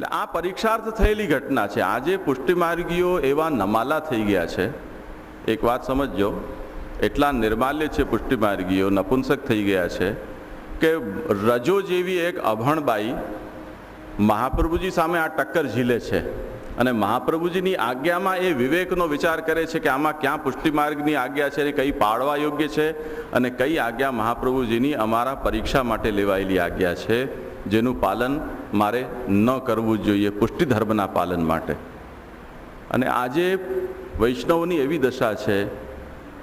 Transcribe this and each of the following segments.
એટલે આ પરીક્ષાર્થ થયેલી ઘટના છે. આજે પુષ્ટિમાર્ગીઓ એવા નમાલા થઈ ગયા છે. એક વાત સમજજો, એટલા નિર્માલ્ય છે પુષ્ટિમાર્ગીઓ, નપુંસક થઈ ગયા છે કે રજો જેવી એક અભણબાઈ મહાપ્રભુજી સામે આ ટક્કર ઝીલે છે અને મહાપ્રભુજીની આજ્ઞામાં એ વિવેકનો વિચાર કરે છે કે આમાં ક્યાં પુષ્ટિમાર્ગની આજ્ઞા છે અને કઈ પાળવા યોગ્ય છે અને કઈ આજ્ઞા મહાપ્રભુજીની અમારા પરીક્ષા માટે લેવાયેલી આજ્ઞા છે. જેનું પાલન મારે ન કરવું જોઈએ પુષ્ટિ ધર્મના પાલન માટે. અને આજે વૈષ્ણવની એવી દશા છે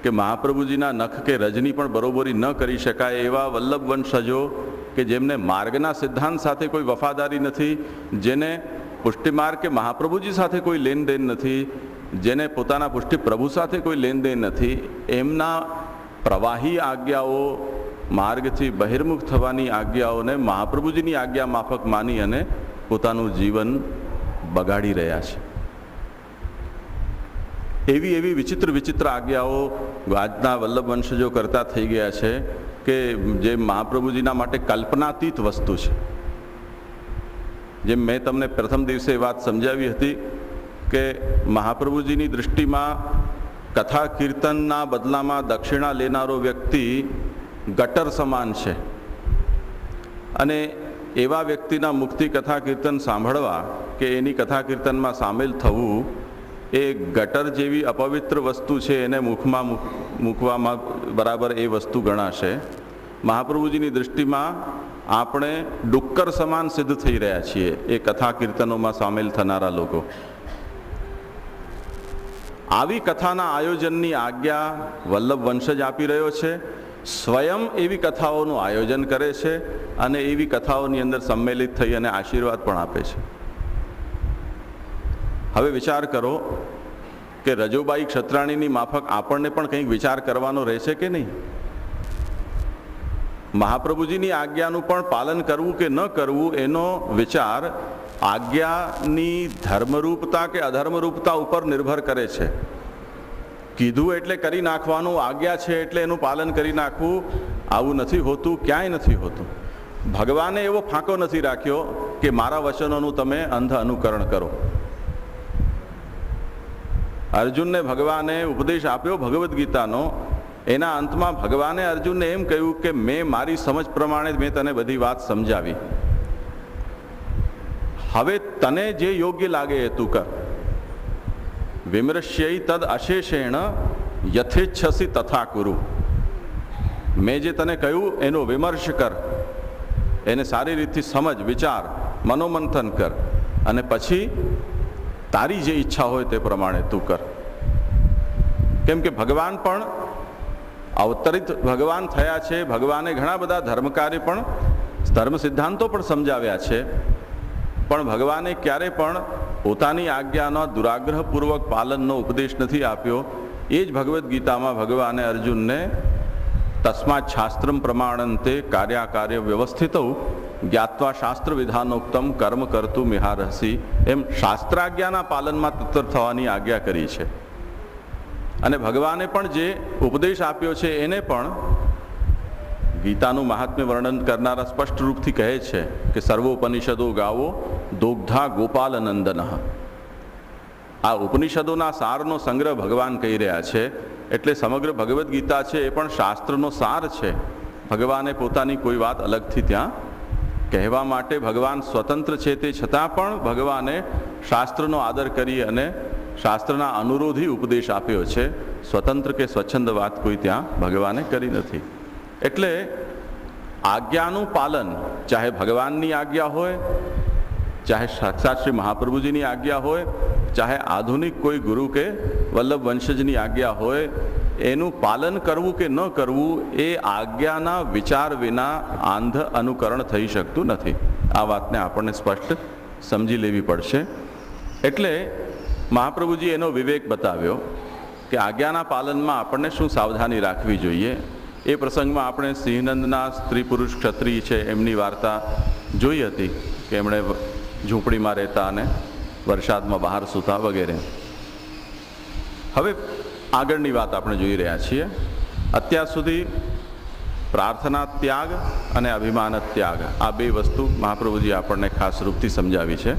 કે મહાપ્રભુજીના નખ કે રજની પણ બરોબરી ન કરી શકાય એવા વલ્લભ વંશજો કે જેમને માર્ગના સિદ્ધાંત સાથે કોઈ વફાદારી નથી, જેને પુષ્ટિમાર્ગ કે મહાપ્રભુજી સાથે કોઈ લેનદેન નથી, જેને પોતાના પુષ્ટિ પ્રભુ સાથે કોઈ લેનદેન નથી, એમના પ્રવાહી આજ્ઞાઓ માર્ગથી બહિર્મુખ થવાની આજ્ઞાઓને મહાપ્રભુજીની આજ્ઞા માફક માની અને પોતાનું જીવન બગાડી રહ્યા છે. એવી એવી વિચિત્ર વિચિત્ર આજ્ઞાઓ આજના વલ્લભ વંશજો કરતા થઈ ગયા છે કે જે મહાપ્રભુજીના માટે કલ્પનાતીત વસ્તુ છે. જેમ મેં તમને પ્રથમ દિવસે વાત સમજાવી હતી કે મહાપ્રભુજીની દૃષ્ટિમાં કથા કીર્તનના બદલામાં દક્ષિણા લેનારો વ્યક્તિ ગટર સમાન છે. અને એવા વ્યક્તિના મુક્તિ કથા કીર્તન સાંભળવા કે એની કથા કીર્તનમાં સામેલ થવું, એ ગટર જેવી અપવિત્ર વસ્તુ છે એને મુખમાં મૂક- મૂકવામાં બરાબર એ વસ્તુ ગણાશે. મહાપ્રભુજીની દૃષ્ટિમાં આપણે ડુક્કર સમાન સિદ્ધ થઈ રહ્યા છીએ એ કથા કીર્તનોમાં સામેલ થનારા લોકો. આવી કથાના આયોજનની આજ્ઞા વલ્લભ વંશજ આપી રહ્યો છે. સ્વયં એવી કથાઓનું આયોજન કરે છે અને એવી કથાઓની અંદર સંમેલિત થઈ અને આશીર્વાદ પણ આપે છે. હવે વિચાર કરો કે રજુબાઈ ક્ષત્રાણીની માફક આપણને પણ કંઈક વિચાર કરવાનો રહેશે કે નહીં? મહાપ્રભુજીની આજ્ઞાનું પણ પાલન કરવું કે ન કરવું એનો વિચાર આજ્ઞાની ધર્મરૂપતા કે અધર્મરૂપતા ઉપર નિર્ભર કરે છે. કીધું એટલે કરી નાખવાનું, આજ્ઞા છે એટલે એનું પાલન કરી નાખવું. આવું નથી હોતું, ક્યાંય નથી હોતું. ભગવાને એવો ફાંકો નથી રાખ્યો કે મારા વચનોનું તમે અંધ અનુકરણ કરો. અર્જુનને ભગવાને ઉપદેશ આપ્યો ભગવદ્ ગીતાનો. એના અંતમાં ભગવાને અર્જુનને એમ કહ્યું કે મેં મારી સમજ પ્રમાણે મેં તને બધી વાત સમજાવી. હવે તને જે યોગ્ય લાગે એ તું કર. વિમૃશ્યઈ તદ અશેષેણ યથેચ્છસી તથા કુરુ મેં જે તને કહ્યું એનો વિમર્શ કર એને સારી રીતથી સમજ વિચાર મનોમંથન કર અને પછી તારી જે ઈચ્છા હોય તે પ્રમાણે તું કર કેમ કે ભગવાન પણ અવતરિત ભગવાન થયા છે ભગવાને ઘણા બધા ધર્મકાર્ય પણ ધર્મ સિદ્ધાંતો પણ સમજાવ્યા છે પણ ભગવાને ક્યારે પણ પોતાની આજ્ઞાનો દુરાગ્રહપૂર્વક પાલનનો ઉપદેશ નથી આપ્યો, એ જ ભગવદ્ ગીતામાં ભગવાને અર્જુનને તસ્માત શાસ્ત્રમ પ્રમાણંતે કાર્યાકાર્ય વ્યવસ્થિત જ્ઞાત્વા શાસ્ત્ર વિધાનોક્તમ કર્મ કરતું મિહારહસી. એમ શાસ્ત્રાજ્ઞાના પાલનમાં તત્પર થવાની આજ્ઞા કરી છે. અને ભગવાને પણ જે ઉપદેશ આપ્યો છે એને પણ ગીતાનું મહાત્મ્ય વર્ણન કરનારા સ્પષ્ટ રૂપથી કહે છે કે સર્વોપનિષદો ગાવો દોગ્ધા ગોપાલનંદન આ ઉપનિષદોના સારનો સંગ્રહ ભગવાન કહી રહ્યા છે એટલે સમગ્ર ભગવદ્ ગીતા છે એ પણ શાસ્ત્રનો સાર છે ભગવાને પોતાની કોઈ વાત અલગથી ત્યાં કહેવા માટે ભગવાન સ્વતંત્ર છે તે છતાં પણ ભગવાને શાસ્ત્રનો આદર કરી અને શાસ્ત્રના અનુરોધી ઉપદેશ આપ્યો છે સ્વતંત્ર કે સ્વચ્છંદ વાત કોઈ ત્યાં ભગવાને કરી નથી એટલે આજ્ઞાનું પાલન ચાહે ભગવાનની આજ્ઞા હોય ચાહે સાક્ષાત શ્રી મહાપ્રભુજીની આજ્ઞા હોય ચાહે આધુનિક કોઈ ગુરુ કે વલ્લભ વંશજની આજ્ઞા હોય એનું પાલન કરવું કે ન કરવું એ આજ્ઞાના વિચાર વિના આંધ અનુકરણ થઈ શકતું નથી આ વાતને આપણને સ્પષ્ટ સમજી લેવી પડશે એટલે મહાપ્રભુજી એનો વિવેક બતાવ્યો કે આજ્ઞાના પાલનમાં આપણને શું સાવધાની રાખવી જોઈએ એ પ્રસંગમાં આપણે સિંહનંદના સ્ત્રી પુરુષ ક્ષત્રિય છે એમની વાર્તા જોઈ હતી કે એમણે ઝૂંપડીમાં રહેતા અને વરસાદમાં બહાર સૂતા વગેરે. હવે આગળની વાત આપણે જોઈ રહ્યા છીએ. અત્યાર સુધી પ્રાર્થના ત્યાગ અને અભિમાન ત્યાગ આ બે વસ્તુ મહાપ્રભુજી આપણને ખાસ રૂપથી સમજાવી છે.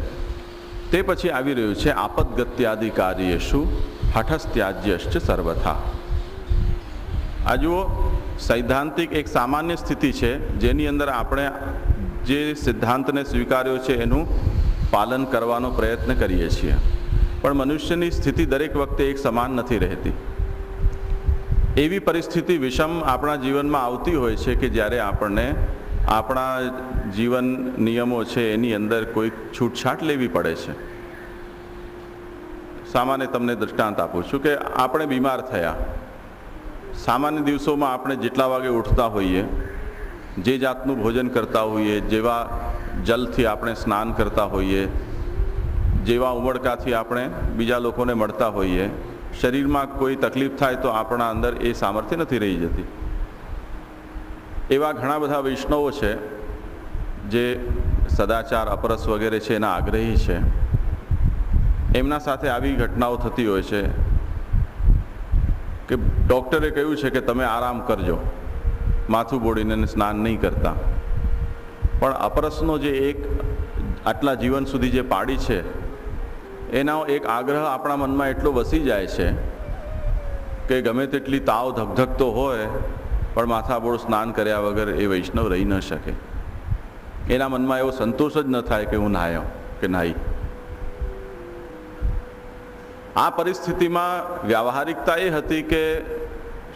તે પછી આવી રહ્યું છે આપદગત્યાદિ કાર્યેશુ હઠસ્ત્યાજ્યશ્ચ સર્વથા. આ જુઓ, સૈદ્ધાંતિક એક સામાન્ય સ્થિતિ છે, જેની અંદર આપણે જે સિદ્ધાંતને સ્વીકાર્યો છે એનું પાલન કરવાનો પ્રયત્ન કરીએ છીએ. પણ મનુષ્યની સ્થિતિ દરેક વખતે એક સમાન નથી રહેતી. એવી પરિસ્થિતિ વિષમ આપણા જીવનમાં આવતી હોય છે કે જ્યારે આપણને આપણા જીવન નિયમો છે એની અંદર કોઈ છૂટછાટ લેવી પડે છે. સામાન્ય તમને દૃષ્ટાંત આપું છું કે આપણે બીમાર થયા. સામાન્ય દિવસોમાં આપણે જેટલા વાગે ઉઠતા હોઈએ જે જાતનું ભોજન કરતા હોઈએ, જેવા જલથી આપણે સ્નાન કરતા હોઈએ, જેવા ઉમળકાથી આપણે બીજા લોકોને મળતા હોઈએ, શરીરમાં કોઈ તકલીફ થાય તો આપણા અંદર એ સામર્થ્ય નથી રહી જતી. એવા ઘણા બધા વૈષ્ણવો છે, જે સદાચાર, અપરસ વગેરે છે, એના આગ્રહી છે. એમના સાથે આવી ઘટનાઓ થતી હોય છે કે ડૉક્ટરે કહ્યું છે કે તમે આરામ કરજો. માથું બોડીને સ્નાન નહીં કરતા. પણ અપરસનો જે એક આટલા જીવન સુધી જે પાડી છે, એનો એક આગ્રહ આપણા મનમાં એટલો વસી જાય છે કે ગમે તેટલી તાવ ધકધકતો હોય, પણ માથાબોળ સ્નાન કર્યા વગર એ વૈષ્ણવ રહી ન શકે. એના મનમાં એવો સંતોષ જ ન થાય કે હું નાહ્યો કે નાહી આ પરિસ્થિતિમાં વ્યવહારિકતા એ હતી કે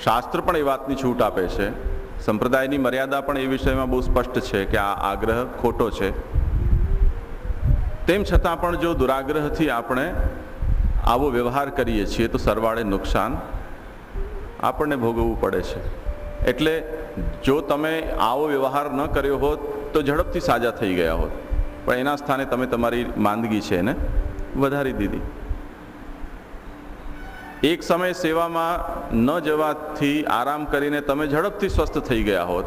શાસ્ત્ર પણ એ વાતની છૂટ આપે છે સંપ્રદાયની મર્યાદા પણ એ વિષયમાં બહુ સ્પષ્ટ છે કે આ આગ્રહ ખોટો છે. તેમ છતાં પણ જો દુરાગ્રહથી આપણે આવો વ્યવહાર કરીએ છીએ તો સરવાળે નુકસાન આપણને ભોગવવું પડે છે. એટલે જો તમે આવો વ્યવહાર ન કર્યો હોત તો ઝડપથી સાજા થઈ ગયા હોત. પણ એના સ્થાને તમે તમારી માંદગી છે એને વધારી દીધી. એક સમય સેવામાં ન જવાથી આરામ કરીને તમે ઝડપથી સ્વસ્થ થઈ ગયા હોત.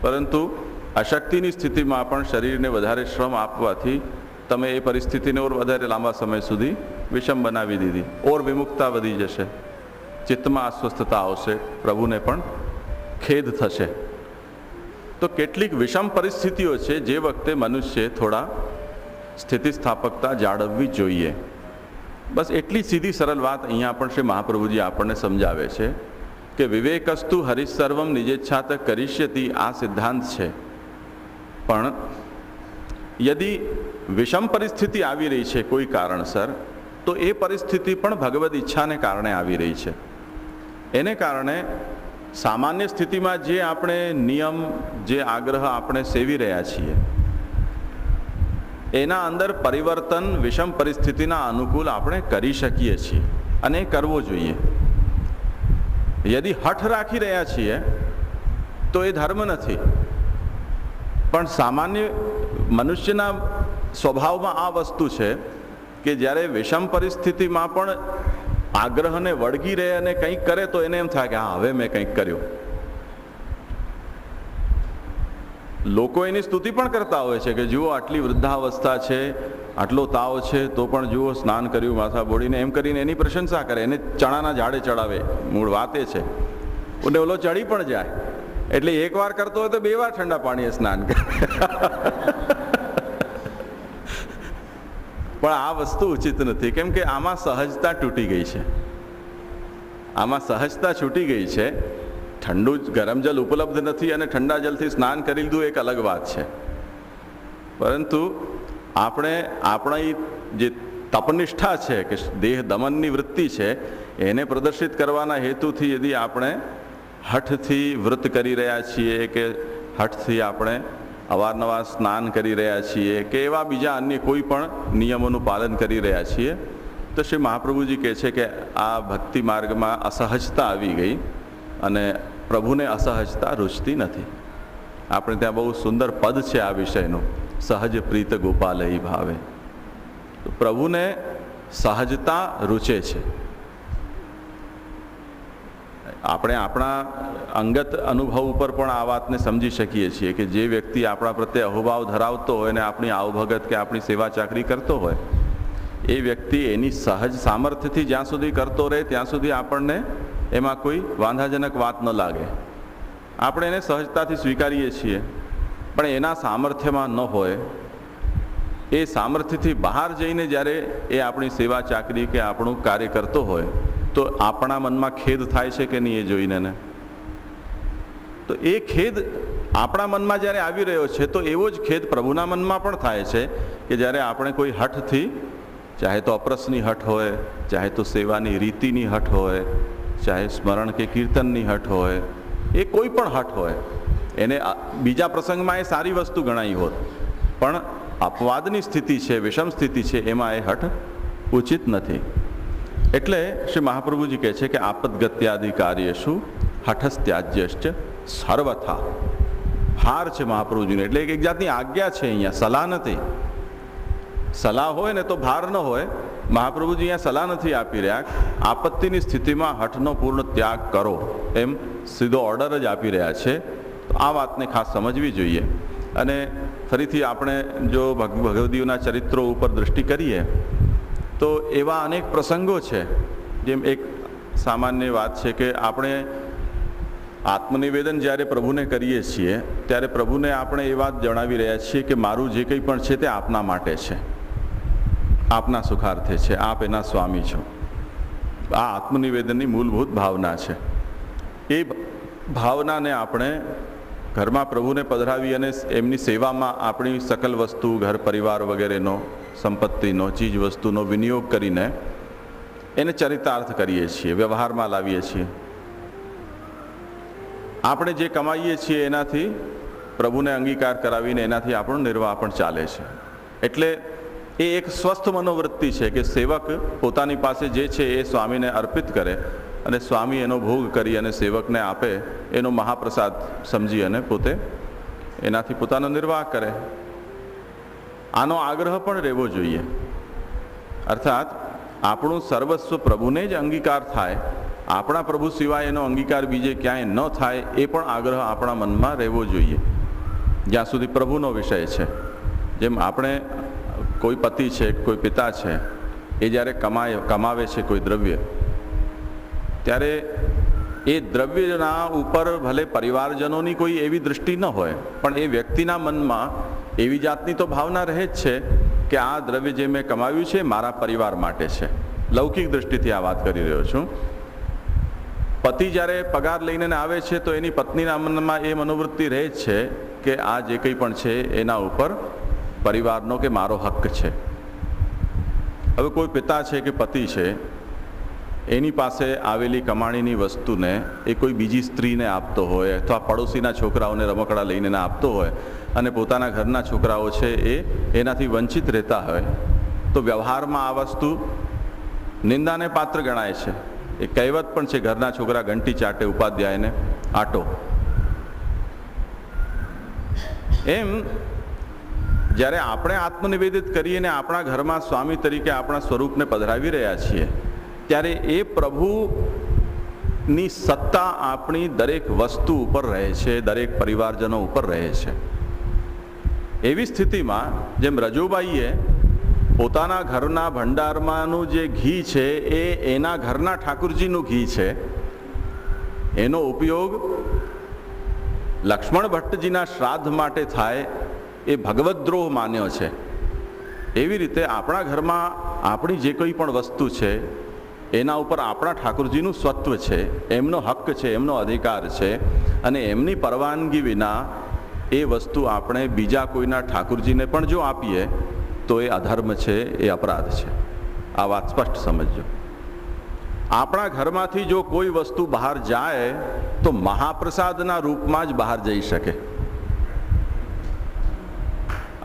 પરંતુ અશક્તિની સ્થિતિમાં પણ શરીરને વધારે શ્રમ આપવાથી તમે એ પરિસ્થિતિને ઓર વધારે લાંબા સમય સુધી વિષમ બનાવી દીધી. ઓર વિમુખતા વધી જશે. ચિત્તમાં અસ્વસ્થતા આવશે. પ્રભુને પણ ખેદ થશે. તો કેટલીક વિષમ પરિસ્થિતિઓ છે જે વખતે મનુષ્ય થોડા સ્થિતિસ્થાપકતા જાળવવી જોઈએ. બસ એટલી સીધી સરળ વાત અહીંયા પણ શ્રી મહાપ્રભુજી આપણને સમજાવે છે કે વિવેકસ્તુ હરિસર્વમ નિજેચ્છાત કરિષ્યતી આ સિદ્ધાંત છે. પણ યદિ વિષમ પરિસ્થિતિ આવી રહી છે કોઈ કારણસર, તો એ પરિસ્થિતિ પણ ભગવદ ઈચ્છાને કારણે આવી રહી છે. એને કારણે સામાન્ય સ્થિતિમાં જે આપણે નિયમ, જે આગ્રહ આપણે સેવી રહ્યા છીએ એના અંદર પરિવર્તન, વિષમ પરિસ્થિતિના અનુકૂળ આપણે કરી શકીએ છીએ અને કરવો જોઈએ. યદિ હઠ રાખી રહ્યા છીએ, તો એ ધર્મ નથી. પણ સામાન્ય મનુષ્યના સ્વભાવમાં આ વસ્તુ છે કે જ્યારે વિષમ પરિસ્થિતિમાં પણ આગ્રહને વળગી રહે અને કંઈક કરે તો એને એમ થાય કે, હા, હવે મેં કંઈક કર્યું. લોકો એની સ્તુતિ પણ કરતા હોય છે કે જુઓ આટલી વૃદ્ધાવસ્થા છે, આટલો તાવ છે, તો પણ જુઓ સ્નાન કર્યું, માથા બોડીને એમ કરીને એની પ્રશંસા કરે, એને ચણાના ઝાડે ચડાવે, મૂળ વાત છે. અને ઓલો ચડી પણ જાય. એટલે એક વાર કરતો હોય તો બે વાર ઠંડા પાણીએ સ્નાન કરે. પણ આ વસ્તુ ઉચિત નથી, કેમ કે આમાં સહજતા તૂટી ગઈ છે. આમાં સહજતા છૂટી ગઈ છે ઠંડુ ગરમ જલ ઉપલબ્ધ નથી અને ઠંડા જલથી સ્નાન કરી લીધું એક અલગ વાત છે. પરંતુ આપણે, આપણા જે તપનિષ્ઠા છે કે દેહ દમનની વૃત્તિ છે, એને પ્રદર્શિત કરવાના હેતુથી યદિ આપણે હઠથી વ્રત કરી રહ્યા છીએ કે હઠથી આપણે અવારનવાર સ્નાન કરી રહ્યા છીએ કે એવા બીજા અન્ય કોઈ પણ નિયમોનું પાલન કરી રહ્યા છીએ, તો શ્રી મહાપ્રભુજી કહે છે કે આ ભક્તિ માર્ગમાં અસહજતા આવી ગઈ અને પ્રભુને અસહજતા રૂચતી નથી. આપણે ત્યાં બહુ સુંદર પદ છે આ વિષયનું. સહજ પ્રીત ગોપાલય ભાવે. તો પ્રભુને સહજતા રૂચે છે. આપણે આપણા અંગત અનુભવ ઉપર પણ આ વાતને સમજી શકીએ છીએ કે જે વ્યક્તિ આપણા પ્રત્યે અહોભાવ ધરાવતો હોય ને આપણી આવભગત કે આપણી સેવા ચાકરી કરતો હોય, એ વ્યક્તિ એની સહજ સામર્થ્યથી જ્યાં સુધી કરતો રહે, ત્યાં સુધી આપણને એમાં કોઈ વાંધાજનક વાત ન લાગે. આપણે એને સહજતાથી સ્વીકારીએ છીએ, પણ એના સામર્થ્યમાં ન હોય. એ સામર્થ્યથી બહાર જઈને જ્યારે એ આપણી સેવા ચાકરી કે આપણું કાર્ય કરતો હોય, તો આપણા મનમાં ખેદ થાય છે કે નહીં એ જોઈને ને તો એ ખેદ આપણા મનમાં જ્યારે આવી રહ્યો છે, તો એવો જ ખેદ પ્રભુના મનમાં પણ થાય છે કે જ્યારે આપણે કોઈ હઠથી, ચાહે તો અપરસની હઠ હોય, ચાહે તો સેવાની રીતિની હઠ હોય ચાહે સ્મરણ કે કીર્તનની હઠ હોય, એ કોઈ પણ હઠ હોય, એને બીજા પ્રસંગમાં એ સારી વસ્તુ ગણાઈ હોત. પણ અપવાદની સ્થિતિ છે, વિષમ સ્થિતિ છે, એમાં એ હઠ ઉચિત નથી. એટલે શ્રી મહાપ્રભુજી કહે છે કે આપદગત્યાદિ કાર્યેશુ હઠસ્ત્યાજ્યશ્ચ સર્વથા. હાર છે મહાપ્રભુજીને. એટલે એક જાતની આજ્ઞા છે અહીંયા. સલાહ નથી. સલાહ હોય ને તો ભાર ન હોય મહાપ્રભુજી અહીંયા સલાહ નથી આપી રહ્યા. આપત્તિની સ્થિતિમાં હઠનો પૂર્ણ ત્યાગ કરો. એમ સીધો ઓર્ડર જ આપી રહ્યા છે. તો આ વાતને ખાસ સમજવી જોઈએ. અને ફરીથી આપણે જો ભગ, ભગવદીઓના ચરિત્રો ઉપર દૃષ્ટિ કરીએ, તો એવા અનેક પ્રસંગો છે, જેમ એક સામાન્ય વાત છે કે આપણે આત્મનિવેદન જ્યારે પ્રભુને કરીએ છીએ, ત્યારે પ્રભુને આપણે એ વાત જણાવી રહ્યા છીએ કે મારું જે કંઈ પણ છે તે આપના માટે છે. આપના સુખાર્થે છે. આપ એના સ્વામી છો. આ આત્મનિવેદનની મૂળભૂત ભાવના છે. એ ભાવનાને આપણે ઘરમાં પ્રભુને પધરાવી અને એમની સેવામાં આપણી સકલ વસ્તુ, ઘર પરિવાર વગેરેનો સંપત્તિનો, ચીજ વસ્તુનો વિનિયોગ કરીને એને ચરિતાર્થ કરીએ છીએ, વ્યવહારમાં લાવીએ છીએ. આપણે જે કમાઈએ છીએ એનાથી પ્રભુને અંગીકાર કરાવીને એનાથી આપણો નિર્વાહ પણ ચાલે છે. એટલે એ એક સ્વસ્થ મનોવૃત્તિ છે કે સેવક પોતાની પાસે જે છે એ સ્વામીને અર્પિત કરે અને સ્વામી એનો ભોગ કરી અને સેવકને આપે એનો મહાપ્રસાદ સમજી અને પોતે એનાથી પોતાનો નિર્વાહ કરે. આનો આગ્રહ પણ રહેવો જોઈએ. અર્થાત આપણું સર્વસ્વ પ્રભુને જ અંગીકાર થાય. આપણા પ્રભુ સિવાય એનો અંગીકાર બીજે ક્યાંય ન થાય એ પણ આગ્રહ આપણા મનમાં રહેવો જોઈએ. જ્યાં સુધી પ્રભુનો વિષય છે. જેમ આપણે કોઈ પતિ છે, કોઈ પિતા છે, એ જ્યારે કમાય, કમાવે છે કોઈ દ્રવ્ય, ત્યારે એ દ્રવ્યના ઉપર ભલે પરિવારજનોની કોઈ એવી દૃષ્ટિ ન હોય, પણ એ વ્યક્તિના મનમાં એવી જાતની તો ભાવના રહે જ છે કે આ દ્રવ્ય જે મેં કમાવ્યું છે મારા પરિવાર માટે છે. લૌકિક દૃષ્ટિથી આ વાત કરી રહ્યો છું. પતિ જ્યારે પગાર લઈને આવે છે તો એની પત્નીના મનમાં એ મનોવૃત્તિ રહે જ છે કે આ જે કંઈ પણ છે એના ઉપર પરિવારનો કે મારો હક છે. હવે કોઈ પિતા છે કે પતિ છે, એની પાસે આવેલી કમાણીની વસ્તુને એ કોઈ બીજી સ્ત્રીને આપતો હોય અથવા પડોશીના છોકરાઓને રમકડા લઈને આપતો હોય અને પોતાના ઘરના છોકરાઓ છે એ એનાથી વંચિત રહેતા હોય, તો વ્યવહારમાં આ વસ્તુ નિંદાને પાત્ર ગણાય છે. એ કહેવત પણ છે, ઘરના છોકરા ઘંટી ચાટે, ઉપાધ્યાયને આટો. એમ જ્યારે આપણે આત્મનિવેદિત કરીને આપણા ઘરમાં સ્વામી તરીકે આપણા સ્વરૂપને પધરાવી રહ્યા છીએ, ત્યારે એ પ્રભુની સત્તા આપણી દરેક વસ્તુ ઉપર રહે છે, દરેક પરિવારજનો ઉપર રહે છે. એવી સ્થિતિમાં જેમ રજુબાઈએ પોતાના ઘરના ભંડારમાંનું જે ઘી છે, એ એના ઘરના ઠાકુરજીનું ઘી છે, એનો ઉપયોગ લક્ષ્મણ ભટ્ટજીના શ્રાદ્ધ માટે થાય એ ભગવદ્રોહ માન્યો છે. એવી રીતે આપણા ઘરમાં આપણી જે કોઈ પણ વસ્તુ છે, એના ઉપર આપણા ઠાકુરજીનું સ્વત્વ છે, એમનો હક છે, એમનો અધિકાર છે અને એમની પરવાનગી વિના એ વસ્તુ આપણે બીજા કોઈના ઠાકુરજીને પણ જો આપીએ, તો એ અધર્મ છે, એ અપરાધ છે. આ વાત સ્પષ્ટ સમજજો. આપણા ઘરમાંથી જો કોઈ વસ્તુ બહાર જાય, તો મહાપ્રસાદના રૂપમાં જ બહાર જઈ શકે.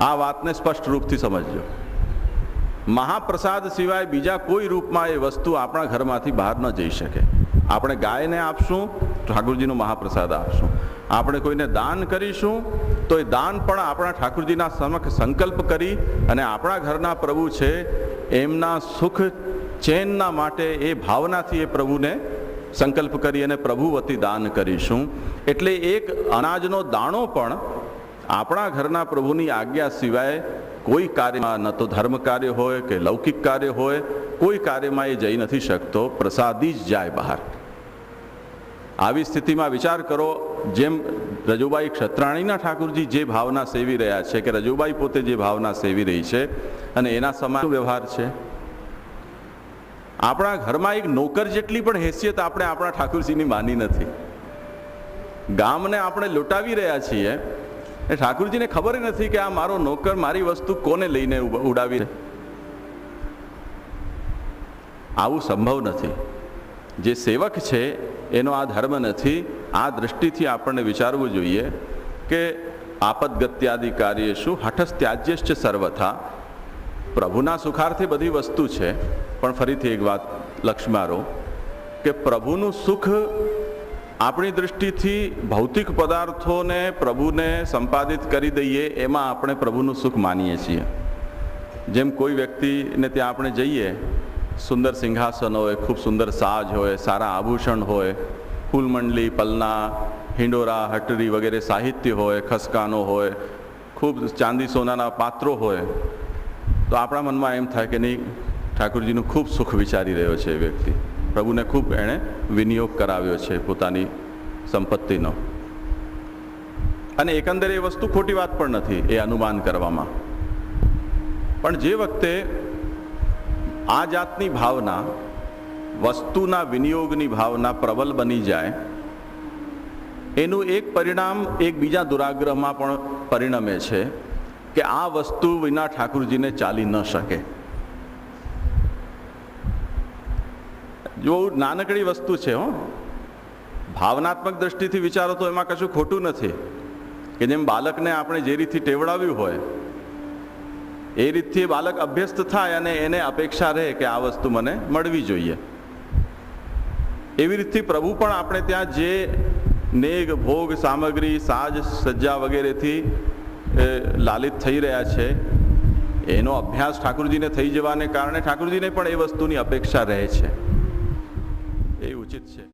આ વાતને સ્પષ્ટ રૂપથી સમજજો. મહાપ્રસાદ સિવાય બીજા કોઈ રૂપમાં એ વસ્તુ આપણા ઘરમાંથી બહાર ન જઈ શકે. આપણે ગાયને આપશું, ઠાકુરજીનો મહાપ્રસાદ આપશું. આપણે કોઈને દાન કરીશું, તો એ દાન પણ આપણા ઠાકુરજીના સમક્ષ સંકલ્પ કરી અને આપણા ઘરના પ્રભુ છે, એમના સુખ ચેનના માટે એ ભાવનાથી એ પ્રભુને સંકલ્પ કરી અને પ્રભુ વતી દાન કરીશું. એટલે એક અનાજનો દાણો પણ આપણા ઘરના પ્રભુની આજ્ઞા સિવાય કોઈ કાર્યમાં ન તો ધર્મ કાર્ય હોય કે લૌકિક કાર્ય હોય, કોઈ કાર્યમાં એ જઈ નથી શકતો, પ્રસાદી જ જાય બહાર. આવી સ્થિતિમાં વિચાર કરો, જેમ રજુબાઈ ક્ષત્રાણીના ઠાકુરજી જે ભાવના સેવી રહ્યા છે કે રજુબાઈ પોતે જે ભાવના સેવી રહી છે અને એના સમાન વ્યવહાર છે? આપણા ઘરમાં એક નોકર જેટલી પણ હેસિયત આપણે આપણા ઠાકુરજીની માની નથી. ગામને આપણે લૂંટાવી રહ્યા છીએ એ ઠાકુરજીને ખબર નથી કે આ મારો નોકર, મારી વસ્તુ કોને લઈને ઉડાવી રહે. આવું સંભવ નથી. જે સેવક છે, એનો આ ધર્મ નથી. આ દૃષ્ટિથી આપણને વિચારવું જોઈએ કે આપદગત્યાદિ કાર્ય શું હઠસ ત્યાજ્યશ્ચ સર્વથા. પ્રભુના સુખાર્થે બધી વસ્તુ છે, પણ ફરીથી એક વાત લક્ષ્મારો કે પ્રભુનું સુખ આપણી દૃષ્ટિથી ભૌતિક પદાર્થોને પ્રભુને સંપાદિત કરી દઈએ, એમાં આપણે પ્રભુનું સુખ માનીએ છીએ. જેમ કોઈ વ્યક્તિને ત્યાં આપણે જઈએ, સુંદર સિંહાસન હોય, ખૂબ સુંદર સાજ હોય, સારા આભૂષણ હોય, ફૂલમંડલી, પલના, હિંડોરા, હટરી વગેરે સાહિત્ય હોય, ખસકાનો હોય, ખૂબ ચાંદી સોનાના પાત્રો હોય, તો આપણા મનમાં એમ થાય કે નહીં, ઠાકુરજીનું ખૂબ સુખ વિચારી રહ્યો છે એ વ્યક્તિ. પ્રભુને ખૂબ એણે વિનિયોગ કરાવ્યો છે પોતાની સંપત્તિનો. અને એકંદરે એ વસ્તુ ખોટી વાત પણ નથી એ અનુમાન કરવામાં. પણ જે વખતે આ જાતની ભાવના, વસ્તુના વિનિયોગની ભાવના પ્રબલ બની જાય, એનું એક પરિણામ એક બીજા દુરાગ્રહમાં પણ પરિણમે છે કે આ વસ્તુ વિના ઠાકુરજીને ચાલી ન શકે. જો નાનકડી વસ્તુ છે, હો. ભાવનાત્મક દ્રષ્ટિથી વિચારો તો એમાં કશું ખોટું નથી કે જેમ બાળકને આપણે જે રીતથી ટેવડાવ્યું હોય, એ રીતથી બાળક અભ્યસ્ત થાય અને એને અપેક્ષા રહે કે આ વસ્તુ મને મળવી જોઈએ. એવી રીતથી પ્રભુ પણ આપણે ત્યાં જે નેગ, ભોગ, સામગ્રી, સાજ, સજ્જા વગેરેથી લાલિત થઈ રહ્યા છે, એનો અભ્યાસ ઠાકુરજીને થઈ જવાને કારણે ઠાકુરજીને પણ એ વસ્તુની અપેક્ષા રહે છે. એ ઉચિત છે